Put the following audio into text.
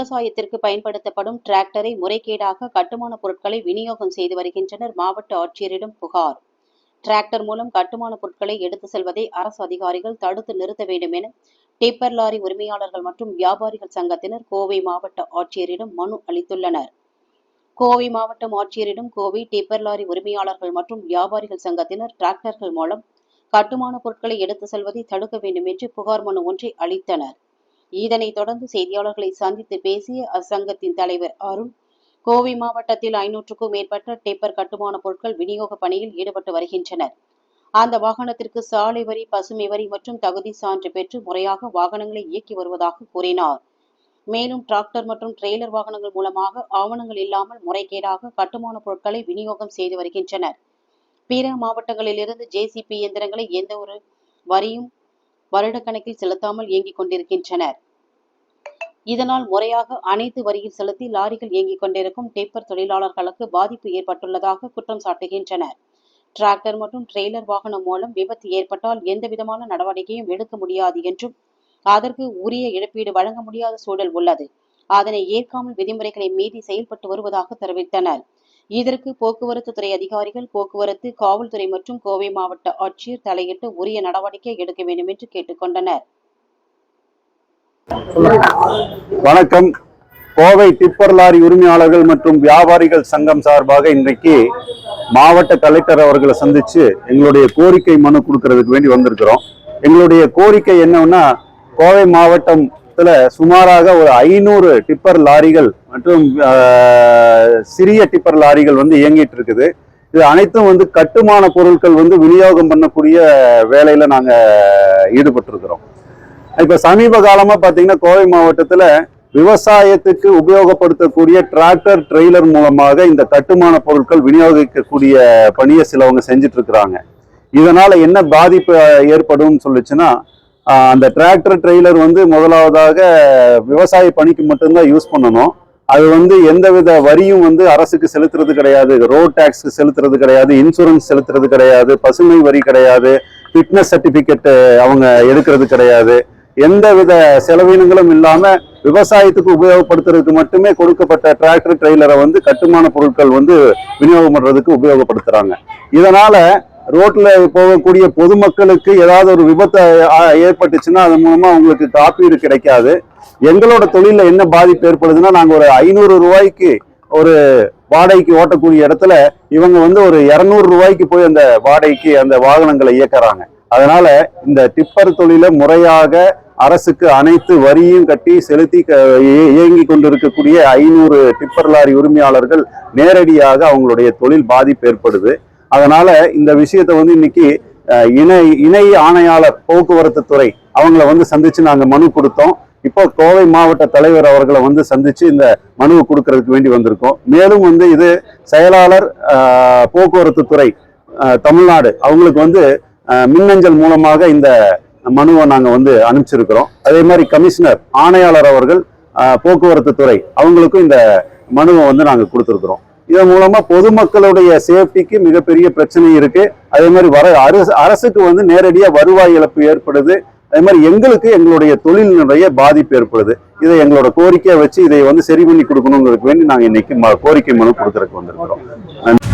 விவசாயத்திற்கு பயன்படுத்தப்படும் டிராக்டரை முறைகேடாக கட்டுமான பொருட்களை விநியோகம் செய்து வருகின்றனர் மாவட்ட ஆட்சியரிடம் புகார். டிராக்டர் மூலம் கட்டுமான பொருட்களை எடுத்து செல்வதை அரசு அதிகாரிகள் தடுத்து நிறுத்த வேண்டும் என டிப்பர் லாரி உரிமையாளர்கள் மற்றும் வியாபாரிகள் சங்கத்தினர் கோவை மாவட்ட ஆட்சியரிடம் மனு அளித்துள்ளனர். கோவை மாவட்டம் ஆட்சியரிடம் கோவை டிப்பர் லாரி உரிமையாளர்கள் மற்றும் வியாபாரிகள் சங்கத்தினர் டிராக்டர்கள் மூலம் கட்டுமான பொருட்களை எடுத்து செல்வதை தடுக்க வேண்டும் என்று புகார் மனு ஒன்றை அளித்தனர். இதனைத் தொடர்ந்து செய்தியாளர்களை சந்தித்து பேசிய அச்சங்கத்தின் தலைவர் அருண் கோவை மாவட்டத்தில் ஐநூற்றுக்கும் மேற்பட்ட டிப்பர் கட்டுமான பொருட்கள் விநியோக பணியில் ஈடுபட்டு வருகின்றனர். அந்த வாகனத்திற்கு சாலை வரி பசுமை வரி மற்றும் தகுதி சான்று பெற்று முறையாக வாகனங்களை இயக்கி வருவதாக கூறினார். மேலும் டிராக்டர் மற்றும் ட்ரெய்லர் வாகனங்கள் மூலமாக ஆவணங்கள் இல்லாமல் முறைகேடாக கட்டுமான பொருட்களை விநியோகம் செய்து வருகின்றனர். பிற மாவட்டங்களிலிருந்து ஜேசிபி இயந்திரங்களை எந்த ஒரு வரியும் வருடக்கணக்கில் செலுத்தாமல் இயங்கிக் கொண்டிருக்கின்றனர். இதனால் முறையாக அனைத்து வரியில் செலுத்தி லாரிகள் இயங்கிக் கொண்டிருக்கும் டேப்பர் தொழிலாளர்களுக்கு பாதிப்பு ஏற்பட்டுள்ளதாக குற்றம் சாட்டுகின்றனர். டிராக்டர் மற்றும் ட்ரெய்லர் வாகனம் மூலம் விபத்து ஏற்பட்டால் எந்தவிதமான நடவடிக்கையும் எடுக்க முடியாது என்றும் அதற்கு உரிய இழப்பீடு வழங்க முடியாத சூழல் உள்ளது. அதனை ஏற்காமல் விதிமுறைகளை மீறி செயல்பட்டு வருவதாக தெரிவித்தனர். இதற்கு போக்குவரத்து துறை அதிகாரிகள் போக்குவரத்து காவல்துறை மற்றும் கோவை மாவட்ட ஆட்சியர் தலையிட்டு உரிய நடவடிக்கை எடுக்க வேண்டும் என்று கேட்டுக்கொண்டனர். வணக்கம். கோவை டிப்பர் லாரி உரிமையாளர்கள் மற்றும் வியாபாரிகள் சங்கம் சார்பாக இன்றைக்கு மாவட்ட கலெக்டர் அவர்களை சந்திச்சு எங்களுடைய கோரிக்கை மனு கொடுக்கறதுக்கு வேண்டி வந்திருக்கிறோம். எங்களுடைய கோரிக்கை என்னன்னா கோவை மாவட்டம் மாவட்டத்துல சுமாராக ஒரு ஐநூறு டிப்பர் லாரிகள் மற்றும் சிறிய டிப்பர் லாரிகள் வந்து இயங்கிட்டு இருக்குது. இது அனைத்தும் வந்து கட்டுமான பொருட்கள் வந்து விநியோகம் பண்ணக்கூடிய வேலையில நாங்க ஈடுபட்டிருக்கிறோம். இப்ப சமீப காலமா பாத்தீங்கன்னா கோவை மாவட்டத்துல விவசாயத்துக்கு உபயோகப்படுத்தக்கூடிய டிராக்டர் ட்ரெய்லர் மூலமாக இந்த கட்டுமான பொருட்கள் விநியோகிக்கக்கூடிய பணியை சிலவங்க செஞ்சுட்டு இருக்கிறாங்க. இதனால என்ன பாதிப்பு ஏற்படும் சொல்லுச்சுன்னா அந்த டிராக்டர் ட்ரெய்லர் வந்து முதலாவதாக விவசாய பணிக்கு மட்டும்தான் யூஸ் பண்ணணும். அது வந்து எந்தவித வரியும் வந்து அரசுக்கு செலுத்துறது கிடையாது. ரோட் டேக்ஸ்க்கு செலுத்துறது கிடையாது. இன்சூரன்ஸ் செலுத்துறது கிடையாது. பசுமை வரி கிடையாது. ஃபிட்னஸ் சர்டிபிகேட் அவங்க எடுக்கிறது கிடையாது. எந்தவித செலவினங்களும் இல்லாமல் விவசாயத்துக்கு உபயோகப்படுத்துறதுக்கு மட்டுமே கொடுக்கப்பட்ட டிராக்டர் ட்ரெய்லரை வந்து கட்டுமான பொருட்கள் வந்து விநியோகம் பண்ணுறதுக்கு உபயோகப்படுத்துகிறாங்க இதனால் ரோட்ல போகக்கூடிய பொதுமக்களுக்கு ஏதாவது ஒரு விபத்து ஏற்பட்டுச்சுன்னா அது மூலமா அவங்களுக்கு காப்பீடு கிடைக்காது. எங்களோட தொழில என்ன பாதிப்பு ஏற்படுதுன்னா நாங்க ஒரு ஐநூறு ரூபாய்க்கு ஒரு வாடகைக்கு ஓட்டக்கூடிய இடத்துல இவங்க வந்து ஒரு இரநூறு ரூபாய்க்கு போய் அந்த வாடகைக்கு அந்த வாகனங்களை இயக்குறாங்க. அதனால இந்த டிப்பர் தொழிலை முறையாக அரசுக்கு அனைத்து வரியும் கட்டி செலுத்தி க- கொண்டிருக்கக்கூடிய ஐநூறு டிப்பர் லாரி உரிமையாளர்கள் நேரடியாக அவங்களுடைய தொழில் பாதிப்பு ஏற்படுது. அதனால இந்த விஷயத்தை வந்து இன்னைக்கு இணை இணை ஆணையாளர் போக்குவரத்து துறை அவங்கள வந்து சந்திச்சு நாங்க மனு கொடுத்தோம். இப்போ கோவை மாவட்ட தலைவர் அவர்களை வந்து சந்திச்சு இந்த மனுவை கொடுக்கறதுக்கு வேண்டி வந்திருக்கோம். மேலும் வந்து இது செயலாளர் போக்குவரத்து துறை தமிழ்நாடு அவங்களுக்கு வந்து மின்னஞ்சல் மூலமாக இந்த மனுவை நாங்கள் வந்து அனுப்பிச்சிருக்கிறோம். அதே மாதிரி கமிஷனர் ஆணையாளர் அவர்கள் போக்குவரத்து துறை அவங்களுக்கும் இந்த மனுவை வந்து நாங்கள் கொடுத்துருக்குறோம். இதன் மூலமா பொதுமக்களுடைய சேஃப்டிக்கு மிகப்பெரிய பிரச்சனை இருக்கு. அதே மாதிரி வர அரசு அரசுக்கு வந்து நேரடியாக வருவாய் இழப்பு ஏற்படுது. அதே மாதிரி எங்களுக்கு எங்களுடைய தொழிலினுடைய பாதிப்பு ஏற்படுது. இதை எங்களோட கோரிக்கையை வச்சு இதை வந்து சரி பண்ணி கொடுக்கணுங்கிறதுக்கு வேண்டி நாங்கள் இன்னைக்கு கோரிக்கை மனு கொடுக்கறதுக்கு வந்திருக்கிறோம். நன்றி.